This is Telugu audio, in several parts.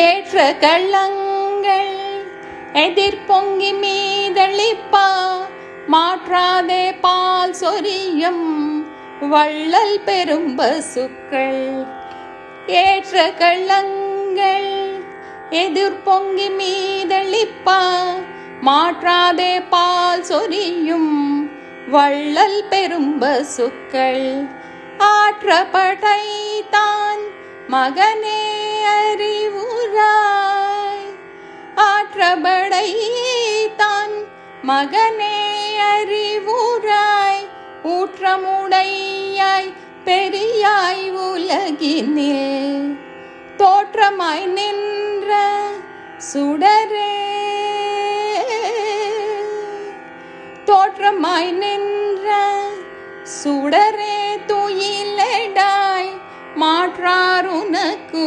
ஏற்ற கள்ளங்கள் எதிர்பொங்கி மீதளிப்பா மாற்றாதே பால் சொரியும் வள்ளல் பெரும் பசுக்கள் ஏற்ற கள்ளங்கள் எதிர்பொங்கி மீதளிப்பா மாற்றாதே பால் சொரியும் வள்ளல் பெரும் பசுக்கள் ஆற்றப்படை தான் மகனே அறிவுராய் ஆற்றபடையே தான் மகனே அறிவுராய் ஊற்றமுடையாய் பெரியாய் உலகினில் தோற்றமாய் நின்ற சுடரே. தோற்றமாய் நின்ற சுடரே துயிலடா. மாற்றாருனக்கு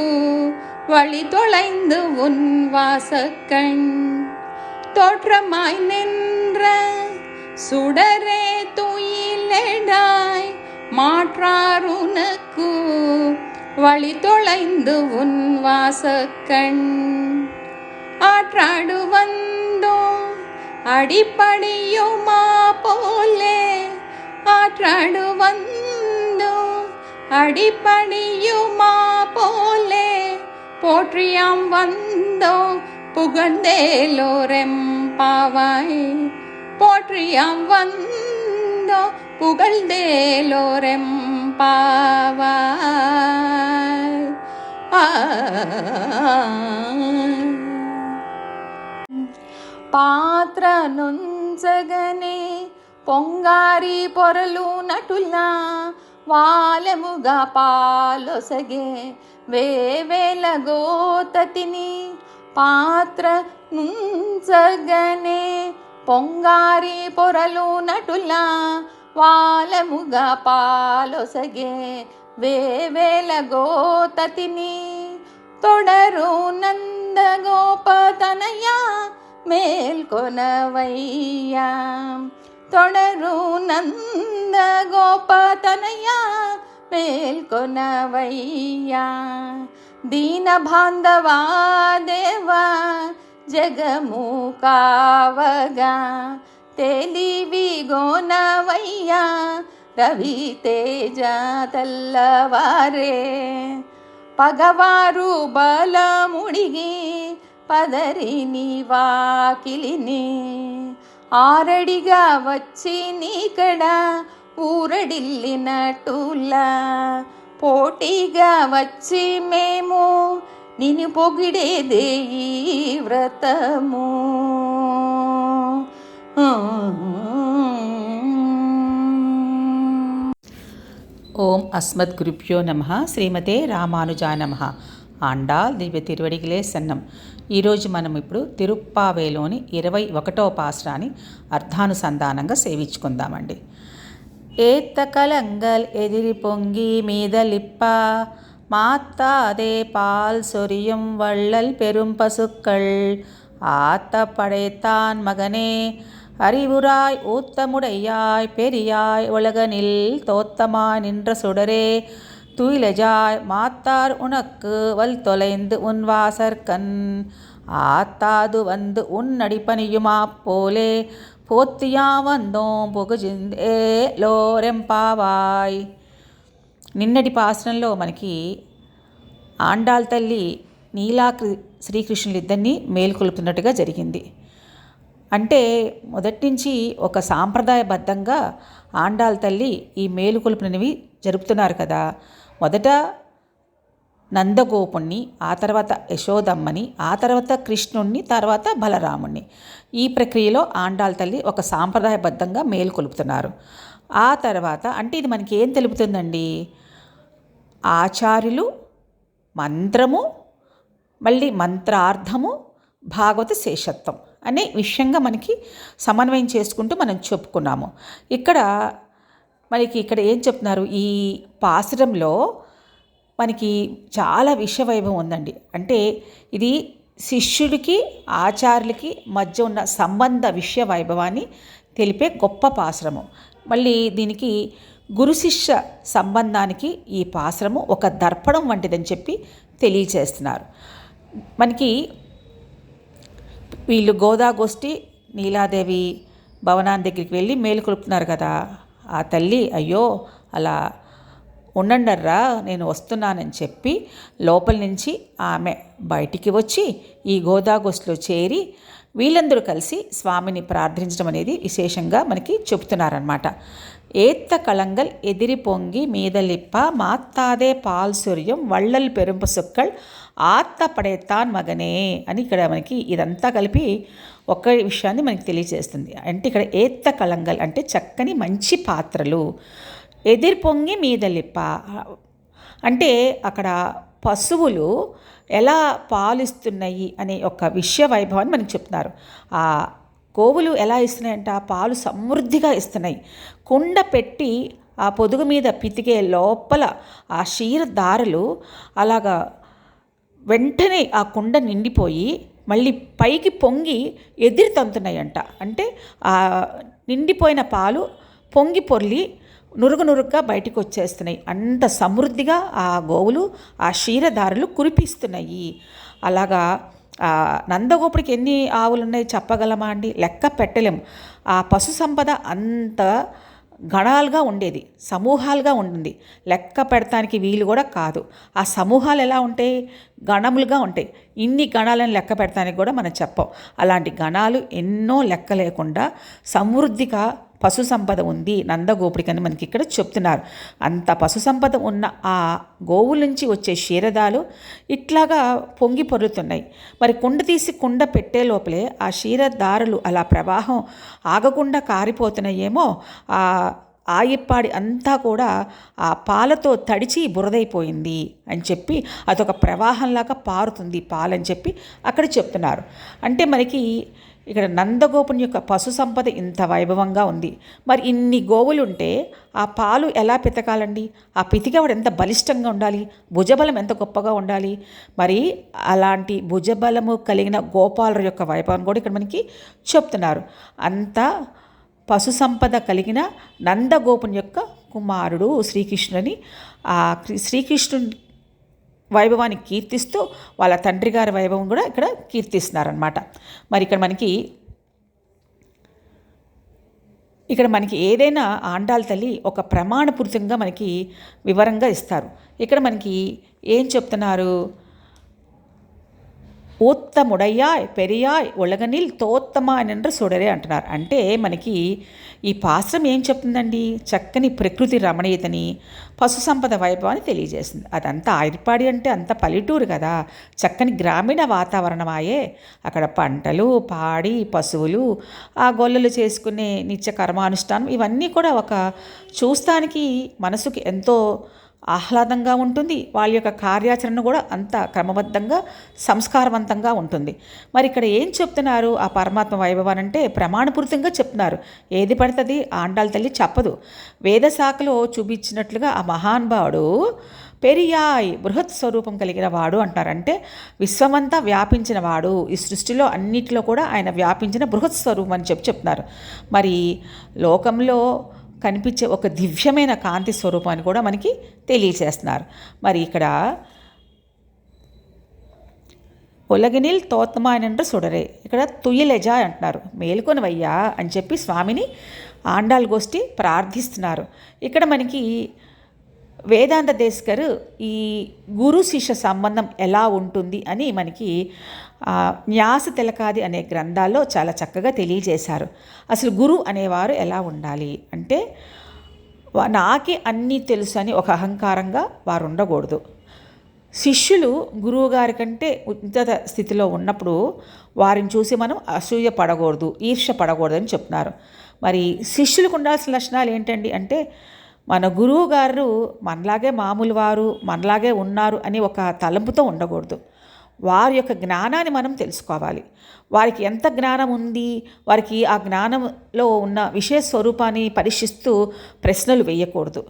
வழி தொலைந்து உன் வாசக்கண். தோற்றமாய் நின்ற சுடரே துயிலடாய் மாற்றாருனக்கு வழி தொலைந்து உன் வாசக்கண். ஆற்றாடு வந்தோ அடிப்படையுமா போலே. ஆற்றாடு வந்தோ அடிப்படையுமா போலே போற்றியாம் வந்தோ புகழ்ந்தேலோரெம் பாவாய் போற்றியாம் வந்தோ புகழ்ந்தேலோரெம் பாவாய் ஆ పాత్ర నుంచగనే పొంగారి పొరలు నటులా వాలముగా పాలొసగే వేవేల గోతతిని పాత్ర నుంచగనే పొంగారి పొరలు నటులా వాలముగా పాలొసగే వేవేల గోతతిని తొడరు నందగోపతనయ మేల్కొనవయ్యా తొడరు నందగోపతనయ మేల్కొనవయ్యా దీన బాంధవా దేవా జగము కావగా తెలివి గోనవయ్యా రవి తేజ తెల్లవారే పగవారు బలముడిగి పదరిని వాకిలిని ఆరడిగా వచ్చి నీకడ ఊరడిల్లినట్టులా పోటీగా వచ్చి మేము నిన్ను పొగిడేదే ఈ వ్రతము. ఓం అస్మద్ గురుభ్యో నమ. శ్రీమతే రామానుజా నమ. ఆండాల్ దివ్య తిరువడిగిలే సన్నం. ఈరోజు మనం ఇప్పుడు తిరుప్పావేలోని ఇరవై ఒకటో పాసరాన్ని అర్థానుసంధానంగా సేవించుకుందామండి. ఏత్త కలంగల్ ఎదిరి పొంగి మీద లిప్ప మాత్తాదే పాల్ సొరియం వళ్ళల్ పెరుం పసుక్కల్ ఆత్త పడేతాన్ మగనే அறிவுராய் ஊத்தமுடையாய் பெரியாய் உலகனில் தோத்தமாய் நின்ற சுடரே துயிலஜாய் மாத்தார் உனக்கு வல் தொலைந்து உன் வாசற்கண் ஆத்தாது வந்து உன் அடிப்பணியுமா போலே போத்தியா வந்தோம் పొగుజిందే లోరెంపావాయ్ నిన్నటి పాసనంలో మనకి ఆండాల్ తల్లి నీలా శ్రీకృష్ణులు ఇద్దరిని మేల్కొల్పుతున్నట్టుగా జరిగింది అంటే మొదటి నుంచి ఒక సాంప్రదాయబద్ధంగా ఆండాల్ తల్లి ఈ మేలుకొలుపునవి జరుపుతున్నారు కదా మొదట నందగోపుణ్ణి ఆ తర్వాత యశోదమ్మని ఆ తర్వాత కృష్ణుణ్ణి తర్వాత బలరాముణ్ణి. ఈ ప్రక్రియలో ఆండాల తల్లి ఒక సాంప్రదాయబద్ధంగా మేలుకొలుపుతున్నారు ఆ తర్వాత అంటే ఇది మనకి ఏం తెలుపుతుందండి? ఆచార్యులు మంత్రము మళ్ళీ మంత్రార్థము భాగవత శేషత్వం అనే విషయంగా మనకి సమన్వయం చేసుకుంటూ మనం చెప్పుకున్నాము. ఇక్కడ మనకి ఇక్కడ ఏం చెప్తున్నారు? ఈ పాసురంలో మనకి చాలా విషవైభవం ఉందండి. అంటే ఇది శిష్యుడికి ఆచార్యులకి మధ్య ఉన్న సంబంధ విషయ వైభవాన్ని తెలిపే గొప్ప పాశ్రమం. మళ్ళీ దీనికి గురు శిష్య సంబంధానికి ఈ పాశ్రమం ఒక దర్పణం వంటిదని చెప్పి తెలియచేస్తున్నారు మనకి వీళ్ళు గోదాగోష్ఠి నీలాదేవి భవనాన్ని దగ్గరికి వెళ్ళి మేలుకొలుపుతున్నారు కదా. ఆ తల్లి అయ్యో అలా ఉండండర్రా నేను వస్తున్నానని చెప్పి లోపల నుంచి ఆమె బయటికి వచ్చి ఈ గోదాగోస్లో చేరి వీళ్ళందరూ కలిసి స్వామిని ప్రార్థించడం అనేది విశేషంగా మనకి చెబుతున్నారనమాట ఏత్త కళంగల్ ఎదిరి పొంగి మీదలిప్ప మాత్తాదే పాల్ సూర్యం వళ్ళల్ పెరుంపు సుక్కల్ ఆత్త పడేతాన్ మగనే అని ఇక్కడ మనకి ఇదంతా కలిపి ఒక్క విషయాన్ని మనకి తెలియజేస్తుంది. అంటే ఇక్కడ ఏత్త కళంగల్ అంటే చక్కని మంచి పాత్రలు. ఎదిర్ పొంగి మీదలిప్ప అంటే అక్కడ పశువులు ఎలా పాలిస్తున్నాయి అనే ఒక విషయ వైభవాన్ని మనకి చెప్తున్నారు. ఆ గోవులు ఎలా ఇస్తున్నాయంటే? ఆ పాలు సమృద్ధిగా ఇస్తున్నాయి. కుండ పెట్టి ఆ పొదుగు మీద పితికే లోపల ఆ క్షీర దారులు అలాగా వెంటనే ఆ కుండ నిండిపోయి మళ్ళీ పైకి పొంగి ఎదిరి తంతున్నాయంట. అంటే ఆ నిండిపోయిన పాలు పొంగి పొర్లి నురుగు నురుగ్గా బయటికి వచ్చేస్తున్నాయి. అంత సమృద్ధిగా ఆ గోవులు ఆ క్షీరదారులు కురిపిస్తున్నాయి. అలాగా నందగోపుడికి ఎన్ని ఆవులు ఉన్నాయి చెప్పగలమా అండి? లెక్క పెట్టలేము ఆ పశు సంపద అంత గణాలుగా ఉండేది సమూహాలుగా ఉంటుంది లెక్క పెడతానికి వీలు కూడా కాదు. ఆ సమూహాలు ఎలా ఉంటాయి గణములుగా ఉంటాయి. ఇన్ని గణాలను లెక్క పెడతానికి కూడా మనం చెప్పం. అలాంటి గణాలు ఎన్నో లెక్క లేకుండా సమృద్ధిగా పశు సంపద ఉంది నందగోపుడికని మనకి ఇక్కడ చెప్తున్నారు. అంత పశు సంపద ఉన్న ఆ గోవుల నుంచి వచ్చే క్షీరదాలు ఇట్లాగా పొంగి పొరులుతున్నాయి. మరి కుండ తీసి కుండ పెట్టే లోపలే ఆ క్షీరదారులు అలా ప్రవాహం ఆగకుండా కారిపోతున్నాయేమో ఆ ఆయిప్పాడి అంతా కూడా ఆ పాలతో తడిచి బురదైపోయింది అని చెప్పి అదొక ప్రవాహంలాగా పారుతుంది పాలని చెప్పి అక్కడ చెప్తున్నారు. అంటే మనకి ఇక్కడ నందగోపుని యొక్క పశు సంపద ఇంత వైభవంగా ఉంది. మరి ఇన్ని గోవులు ఉంటే ఆ పాలు ఎలా పితకాలండి? ఆ పితికేవాడు ఎంత బలిష్టంగా ఉండాలి? భుజబలం ఎంత గొప్పగా ఉండాలి? మరి అలాంటి భుజబలము కలిగిన గోపాలుల యొక్క వైభవం కూడా ఇక్కడ మనకి చెప్తున్నారు. అంతా పశు సంపద కలిగిన నందగోపుని యొక్క కుమారుడు శ్రీకృష్ణుని ఆ శ్రీకృష్ణుని వైభవాన్ని కీర్తిస్తూ వాళ్ళ తండ్రి గారి వైభవం కూడా ఇక్కడ కీర్తిస్తున్నారనమాట మరి ఇక్కడ మనకి ఇక్కడ మనకి ఏదైనా ఆండాల తల్లి ఒక ప్రమాణపూరితంగా మనకి వివరంగా ఇస్తారు. ఇక్కడ మనకి ఏం చెప్తున్నారు? ఊత్తముడయ్యాయ్ పెరియాయ్ ఉలగనిల్ తోత్తమా అని సుడరే అంటున్నారు. అంటే మనకి ఈ పాశ్రం ఏం చెప్తుందండి? చక్కని ప్రకృతి రమణీయతని పశు సంపద వైభవాన్ని తెలియజేస్తుంది. అదంతా ఆయిర్పాడి అంటే అంత పల్లెటూరు కదా. చక్కని గ్రామీణ వాతావరణమాయే. అక్కడ పంటలు పాడి పశువులు ఆ గొల్లలు చేసుకునే నిత్య కర్మానుష్ఠానం ఇవన్నీ కూడా ఒక చూస్తానికి మనసుకి ఎంతో ఆహ్లాదంగా ఉంటుంది. వాళ్ళ యొక్క కార్యాచరణ కూడా అంత క్రమబద్ధంగా సంస్కారవంతంగా ఉంటుంది. మరి ఇక్కడ ఏం చెప్తున్నారు ఆ పరమాత్మ వైభవాన్ని అంటే ప్రమాణపూరితంగా చెప్తున్నారు. ఏది పడుతుంది ఆండాల తల్లి చెప్పదు. వేదశాఖలో చూపించినట్లుగా ఆ మహానుభావుడు పెరియాయ్ బృహత్ స్వరూపం కలిగిన వాడు అంటారంటే విశ్వమంతా వ్యాపించిన వాడు. ఈ సృష్టిలో అన్నిటిలో కూడా ఆయన వ్యాపించిన బృహత్ స్వరూపం అని చెప్పి చెప్తున్నారు. మరి లోకంలో కనిపించే ఒక దివ్యమైన కాంతి స్వరూపాన్ని కూడా మనకి తెలియచేస్తున్నారు మరి ఇక్కడ ఒలగినిల్ తోత్తమాయనంటే సుడరే. ఇక్కడ తుయ్యలెజా అంటున్నారు. మేలుకొనివయ్యా అని చెప్పి స్వామిని ఆండాల్ గోష్ఠి ప్రార్థిస్తున్నారు. ఇక్కడ మనకి వేదాంత దేశకర్ ఈ గురు శిష్య సంబంధం ఎలా ఉంటుంది అని మనకి న్యాస తిలకాది అనే గ్రంథాల్లో చాలా చక్కగా తెలియజేశారు. అసలు గురు అనేవారు ఎలా ఉండాలి అంటే నాకే అన్నీ తెలుసు అని ఒక అహంకారంగా వారు ఉండకూడదు. శిష్యులు గురువు గారి కంటే ఉన్నత స్థితిలో ఉన్నప్పుడు వారిని చూసి మనం అసూయ పడకూడదు ఈర్ష పడకూడదు అని చెప్తున్నారు. మరి శిష్యులకు ఉండాల్సిన లక్షణాలు ఏంటండి అంటే మన గురువు గారు మనలాగే మామూలు వారు మనలాగే ఉన్నారు అని ఒక తలంపుతో ఉండకూడదు. వారి యొక్క జ్ఞానాన్ని మనం తెలుసుకోవాలి. వారికి ఎంత జ్ఞానం ఉంది వారికి ఆ జ్ఞానంలో ఉన్న విషయ స్వరూపాన్ని పరీక్షిస్తూ ప్రశ్నలు వేయకూడదు.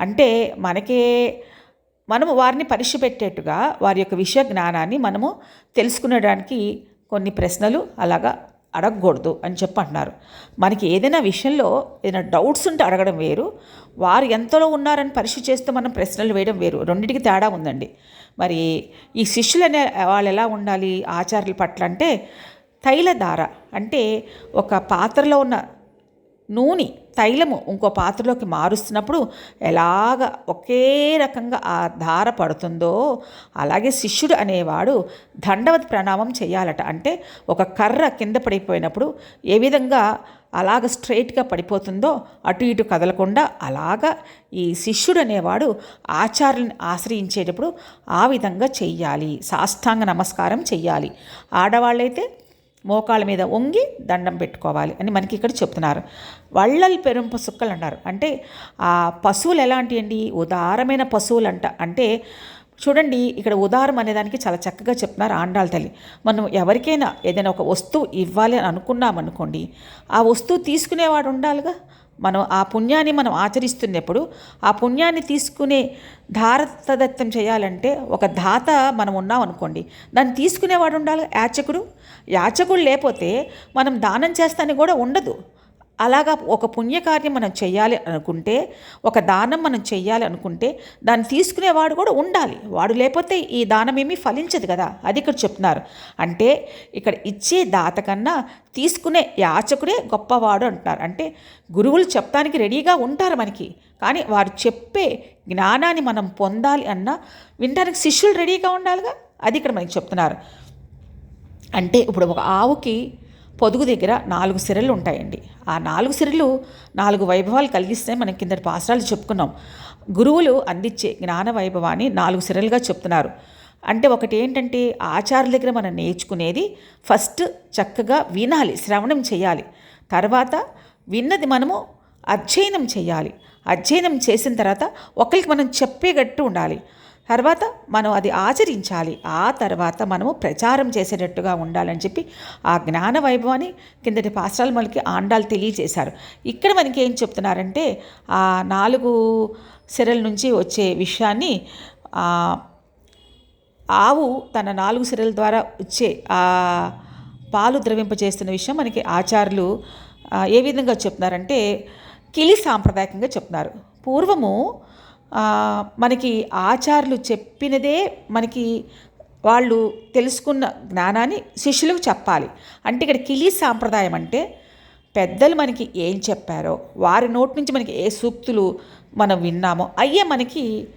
అంటే మనకే మనము వారిని పరీక్ష పెట్టేట్టుగా వారి యొక్క విషయ జ్ఞానాన్ని మనము తెలుసుకునేడానికి కొన్ని ప్రశ్నలు అలాగా అడగకూడదు అని చెప్పి అంటున్నారు మనకి ఏదైనా విషయంలో ఏదైనా డౌట్స్ ఉంటే అడగడం వేరు. వారు ఎంతలో ఉన్నారని పరీక్ష చేస్తూ మనం ప్రశ్నలు వేయడం వేరు. రెండింటికి తేడా ఉందండి. మరి ఈ శిష్యులు అనే వాళ్ళు ఎలా ఉండాలి? ఆచార్యుల పట్ల అంటే తైలధార అంటే ఒక పాత్రలో ఉన్న నూనె తైలము ఇంకో పాత్రలోకి మారుస్తున్నప్పుడు ఎలాగ ఒకే రకంగా ఆ ధార పడుతుందో అలాగే శిష్యుడు అనేవాడు దండవత్ ప్రణామం చేయాలట. అంటే ఒక కర్ర కింద పడిపోయినప్పుడు ఏ విధంగా అలాగ స్ట్రైట్గా పడిపోతుందో అటు ఇటు కదలకుండా అలాగా ఈ శిష్యుడు అనేవాడు ఆచార్యుని ఆశ్రయించేటప్పుడు ఆ విధంగా చెయ్యాలి. సాష్టాంగ నమస్కారం చెయ్యాలి. ఆడవాళ్ళైతే మోకాళ్ళ మీద వంగి దండం పెట్టుకోవాలి అని మనకి ఇక్కడ చెప్తున్నారు. వళ్ళల్ పెరుంపు సుక్కలు అన్నారు అంటే ఆ పశువులు ఎలాంటి అండి ఉదారమైన పశువులు అంట అంటే చూడండి ఇక్కడ ఉదారం అనేదానికి చాలా చక్కగా చెప్తున్నారు ఆండాల తల్లి. మనం ఎవరికైనా ఏదైనా ఒక వస్తువు ఇవ్వాలి అని అనుకున్నామనుకోండి ఆ వస్తువు తీసుకునేవాడు ఉండాలిగా? మనం ఆ పుణ్యాన్ని మనం ఆచరిస్తున్నప్పుడు ఆ పుణ్యాన్ని తీసుకునే ధారతదత్తం చేయాలంటే ఒక దాత మనం ఉన్నాం అనుకోండి దాన్ని తీసుకునేవాడు ఉండాలి యాచకుడు? యాచకుడు లేకపోతే మనం దానం చేస్తానికి కూడా ఉండదు. అలాగా ఒక పుణ్యకార్యం మనం చేయాలి అనుకుంటే ఒక దానం మనం చేయాలి అనుకుంటే దాన్ని తీసుకునేవాడు కూడా ఉండాలి. వాడు లేకపోతే ఈ దానం ఏమీ ఫలించదు కదా. అది ఇక్కడ చెప్తున్నారు. అంటే ఇక్కడ ఇచ్చే దాత కన్నా తీసుకునే యాచకుడే గొప్పవాడు అంటున్నారు. అంటే గురువులు చెప్పడానికి రెడీగా ఉంటారు మనకి. కానీ వారు చెప్పే జ్ఞానాన్ని మనం పొందాలి అన్నా వినడానికి శిష్యులు రెడీగా ఉండాలిగా? అది ఇక్కడ మనకి చెప్తున్నారు. అంటే ఇప్పుడు ఒక ఆవుకి పొదుగు దగ్గర నాలుగు సిరలు ఉంటాయండి. ఆ నాలుగు సిరలు నాలుగు వైభవాలు కలిగిస్తే మనం కిందటి పాసరాలు చెప్పుకున్నాం. గురువులు అందించే జ్ఞాన వైభవాన్ని నాలుగు సిరలుగా చెప్తున్నారు. అంటే ఒకటి ఏంటంటే ఆచార్యుల దగ్గర మనం నేర్చుకునేది ఫస్ట్ చక్కగా వినాలి శ్రవణం చేయాలి. తర్వాత విన్నది మనము అధ్యయనం చేయాలి. అధ్యయనం చేసిన తర్వాత ఒకరికి మనం చెప్పేటట్టు ఉండాలి. తర్వాత మనం అది ఆచరించాలి. ఆ తర్వాత మనము ప్రచారం చేసేటట్టుగా ఉండాలని చెప్పి ఆ జ్ఞాన వైభవాన్ని కిందటి పాస్ట్రాలు మనకి ఆండాలు తెలియజేశారు. ఇక్కడ మనకి ఏం చెప్తున్నారంటే ఆ నాలుగు సిరల నుంచి వచ్చే విషయాన్ని ఆవు తన నాలుగు సిరల ద్వారా వచ్చే ఆ పాలు ద్రవింపజేస్తున్న విషయం మనకి ఆచార్యులు ఏ విధంగా చెప్తున్నారంటే కిలి సాంప్రదాయకంగా చెప్తున్నారు. పూర్వము మనకి ఆచార్యులు చెప్పినదే మనకి వాళ్ళు తెలుసుకున్న జ్ఞానాన్ని శిష్యులకు చెప్పాలి. అంటే ఇక్కడ కిలి సాంప్రదాయం అంటే పెద్దలు మనకి ఏం చెప్పారో వారి నోటి నుంచి మనకి ఏ సూక్తులు మనం విన్నామో అయ్యే మనకి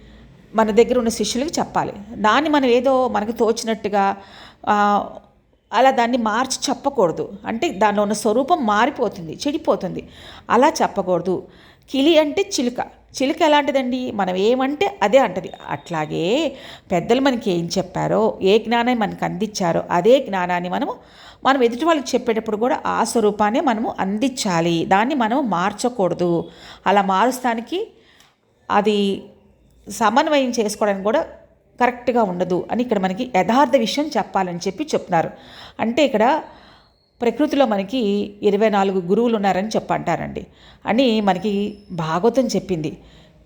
మన దగ్గర ఉన్న శిష్యులకు చెప్పాలి. దాన్ని మనం ఏదో మనకు తోచినట్టుగా అలా దాన్ని మార్చి చెప్పకూడదు. అంటే దానిలో ఉన్న స్వరూపం మారిపోతుంది చెడిపోతుంది. అలా చెప్పకూడదు. కిలి అంటే చిలుక. చిలుక ఎలాంటిదండి? మనం ఏమంటే అదే అంటది. అట్లాగే పెద్దలు మనకి ఏం చెప్పారో ఏ జ్ఞానాన్ని మనకు అందించారో అదే జ్ఞానాన్ని మనము మనం ఎదుటి వాళ్ళకి చెప్పేటప్పుడు కూడా ఆ స్వరూపాన్ని మనము అందించాలి. దాన్ని మనం మార్చకూడదు. అలా మారుస్తానికి అది సమన్వయం చేసుకోవడానికి కూడా కరెక్ట్గా ఉండదు అని ఇక్కడ మనకి యథార్థ విషయం చెప్పాలని చెప్పి చెప్తున్నారు. అంటే ఇక్కడ ప్రకృతిలో మనకి ఇరవై నాలుగు గురువులు ఉన్నారని చెప్పంటారండి. అని మనకి భాగవతం చెప్పింది.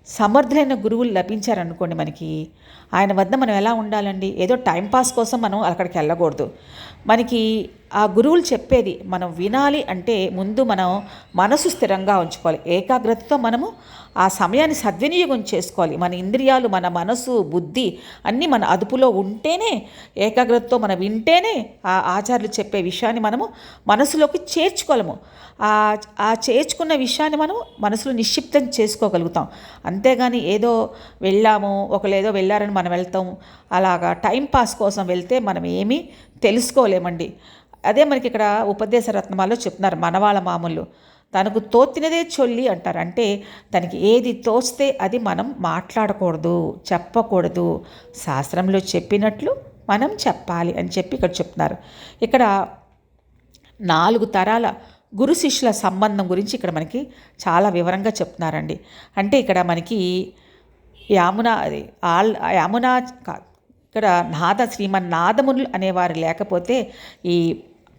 సమర్థులైన గురువులు లభించారనుకోండి మనకి ఆయన వద్ద మనం ఎలా ఉండాలండి? ఏదో టైంపాస్ కోసం మనం అక్కడికి వెళ్ళకూడదు. మనకి ఆ గురువులు చెప్పేది మనం వినాలి అంటే ముందు మనం మనసు స్థిరంగా ఉంచుకోవాలి. ఏకాగ్రతతో మనము ఆ సమయాన్ని సద్వినియోగం చేసుకోవాలి. మన ఇంద్రియాలు మన మనసు బుద్ధి అన్నీ మన అదుపులో ఉంటేనే ఏకాగ్రతతో మనం వింటేనే ఆ ఆచార్యులు చెప్పే విషయాన్ని మనము మనసులోకి చేర్చుకోలేము. ఆ ఆ చేర్చుకున్న విషయాన్ని మనం మనసులో నిక్షిప్తం చేసుకోగలుగుతాం. అంతేగాని ఏదో వెళ్ళాము ఒకళ్ళు ఏదో వెళ్ళారని మనం వెళ్తాం. అలాగా టైం పాస్ కోసం వెళ్తే మనం ఏమీ తెలుసుకోలేమండి. అదే మనకి ఇక్కడ ఉపదేశ రత్నమాలో చెప్తున్నారు మనవాళ్ళ మామూలు. తనకు తోచినదే చొల్లి అంటారు. అంటే తనకి ఏది తోస్తే అది మనం మాట్లాడకూడదు చెప్పకూడదు. శాస్త్రంలో చెప్పినట్లు మనం చెప్పాలి అని చెప్పి ఇక్కడ చెప్తున్నారు. ఇక్కడ నాలుగు తరాల గురు శిష్యుల సంబంధం గురించి ఇక్కడ మనకి చాలా వివరంగా చెప్తున్నారండి. అంటే ఇక్కడ మనకి యామున అది ఆల్ యామున ఇక్కడ నాద శ్రీమన్నాదమునులు అనేవారు లేకపోతే ఈ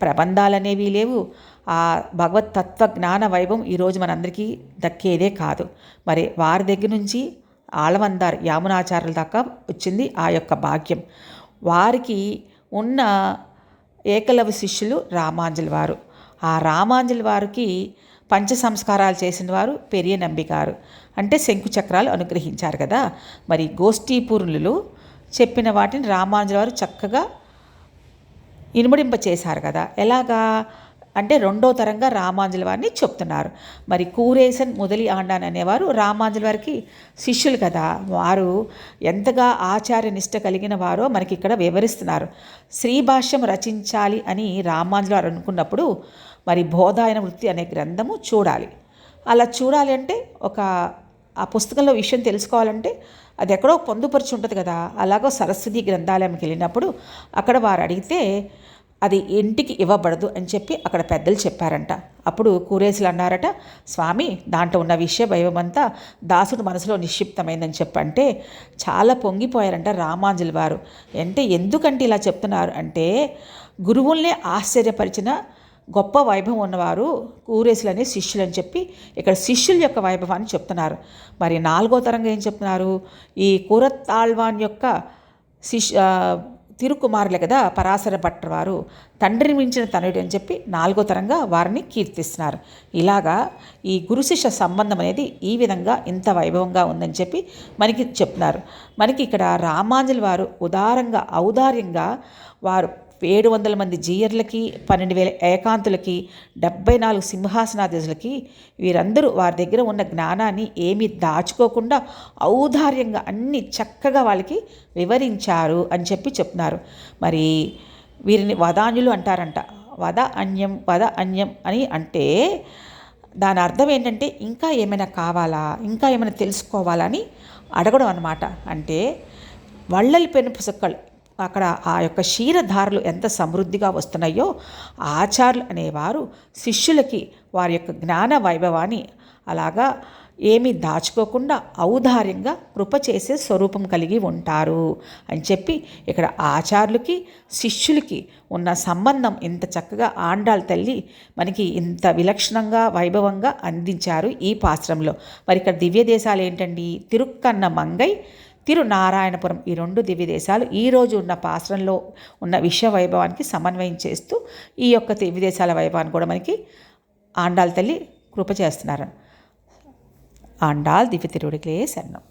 ప్రబంధాలనేవి లేవు. ఆ భగవతత్వ జ్ఞాన వైభవం ఈరోజు మనందరికీ దక్కేదే కాదు. మరి వారి దగ్గర నుంచి ఆళ్ళవందారు యామునాచార్యుల దాకా వచ్చింది ఆ యొక్క భాగ్యం. వారికి ఉన్న ఏకలవ శిష్యులు రామాంజలి వారు ఆ రామాంజలి వారికి పంచ సంస్కారాలు చేసిన వారు పెరియ నంబికారు అంటే శంకు చక్రాలు అనుగ్రహించారు కదా. మరి గోష్ఠీపూర్ణులు చెప్పిన వాటిని రామానుజుల వారు చక్కగా ఇనుమడింపచేశారు కదా. ఎలాగా? అంటే రెండో తరంగా రామాంజుల వారిని చెప్తున్నారు. మరి కూరేసన్ మొదలి ఆండాన్ అనేవారు రామాంజుల వారికి శిష్యులు కదా. వారు ఎంతగా ఆచార్య నిష్ట కలిగిన వారో మనకి ఇక్కడ వివరిస్తున్నారు. శ్రీభాష్యం రచించాలి అని రామాంజుల వారు అనుకున్నప్పుడు మరి బోధాయన వృత్తి అనే గ్రంథము చూడాలి. అలా చూడాలి అంటే ఒక ఆ పుస్తకంలో విషయం తెలుసుకోవాలంటే అది ఎక్కడో పొందుపరిచి ఉంటుంది కదా. అలాగో సరస్వతి గ్రంథాలయంకి వెళ్ళినప్పుడు అక్కడ వారు అడిగితే అది ఇంటికి ఇవ్వబడదు అని చెప్పి అక్కడ పెద్దలు చెప్పారంట. అప్పుడు కూరేసులు అన్నారట స్వామి దాంట్లో ఉన్న విషయ భయమంతా దాసుడు మనసులో నిక్షిప్తమైందని చెప్పంటే చాలా పొంగిపోయారంట రామాంజుల వారు. అంటే ఎందుకంటే ఇలా చెప్తున్నారు అంటే గురువుల్నే ఆశ్చర్యపరిచిన గొప్ప వైభవం ఉన్నవారు కూరేసులనే శిష్యులు అని చెప్పి ఇక్కడ శిష్యుల యొక్క వైభవాన్ని చెప్తున్నారు. మరి నాలుగో తరంగా ఏం చెప్తున్నారు? ఈ కూరతాళ్వాన్ యొక్క శిష్య తిరుకుమారులే కదా పరాశర భట్టర్ వారు. తండ్రిని మించిన తనుడు అని చెప్పి నాలుగో తరంగా వారిని కీర్తిస్తున్నారు. ఇలాగా ఈ గురు శిష్య సంబంధం అనేది ఈ విధంగా ఇంత వైభవంగా ఉందని చెప్పి మనకి చెప్తున్నారు. మనకి ఇక్కడ రామాంజలి వారు ఉదారంగా ఔదార్యంగా వారు ఏడు వందల మంది జీయర్లకి పన్నెండు వేల ఏకాంతులకి డెబ్బై నాలుగు సింహాసనాధీశులకి వీరందరూ వారి దగ్గర ఉన్న జ్ఞానాన్ని ఏమీ దాచుకోకుండా ఔదార్యంగా అన్ని చక్కగా వాళ్ళకి వివరించారు అని చెప్పి చెప్తున్నారు. మరి వీరిని వదాన్యులు అంటారంట. వద అన్యం వద అన్యం అని అంటే దాని అర్థం ఏంటంటే ఇంకా ఏమైనా కావాలా ఇంకా ఏమైనా తెలుసుకోవాలా అని అడగడం అనమాట అంటే వళ్ళలి పెను పుసక్కలు అక్కడ ఆ యొక్క క్షీరధారలు ఎంత సమృద్ధిగా వస్తున్నాయో ఆచార్యులు అనేవారు శిష్యులకి వారి యొక్క జ్ఞాన వైభవాన్ని అలాగా ఏమీ దాచుకోకుండా ఔదార్యంగా కృప చేసే స్వరూపం కలిగి ఉంటారు అని చెప్పి ఇక్కడ ఆచార్యులకి శిష్యులకి ఉన్న సంబంధం ఇంత చక్కగా ఆండాళ్ళ తల్లి మనకి ఇంత విలక్షణంగా వైభవంగా అందించారు ఈ పాశ్రంలో మరి ఇక్కడ దివ్య దేశాలు ఏంటండి? తిరుక్కన్న మంగై తిరునారాయణపురం ఈ రెండు దివ్య దేశాలు ఈరోజు ఉన్న పాశ్రంలో ఉన్న విశ్వ వైభవానికి సమన్వయం చేస్తూ ఈ యొక్క దివ్య దేశాల వైభవాన్ని కూడా మనకి ఆండాల తల్లి కృప చేస్తున్నారు. ఆండాల్ దివ్య తిరుడికి శరణం.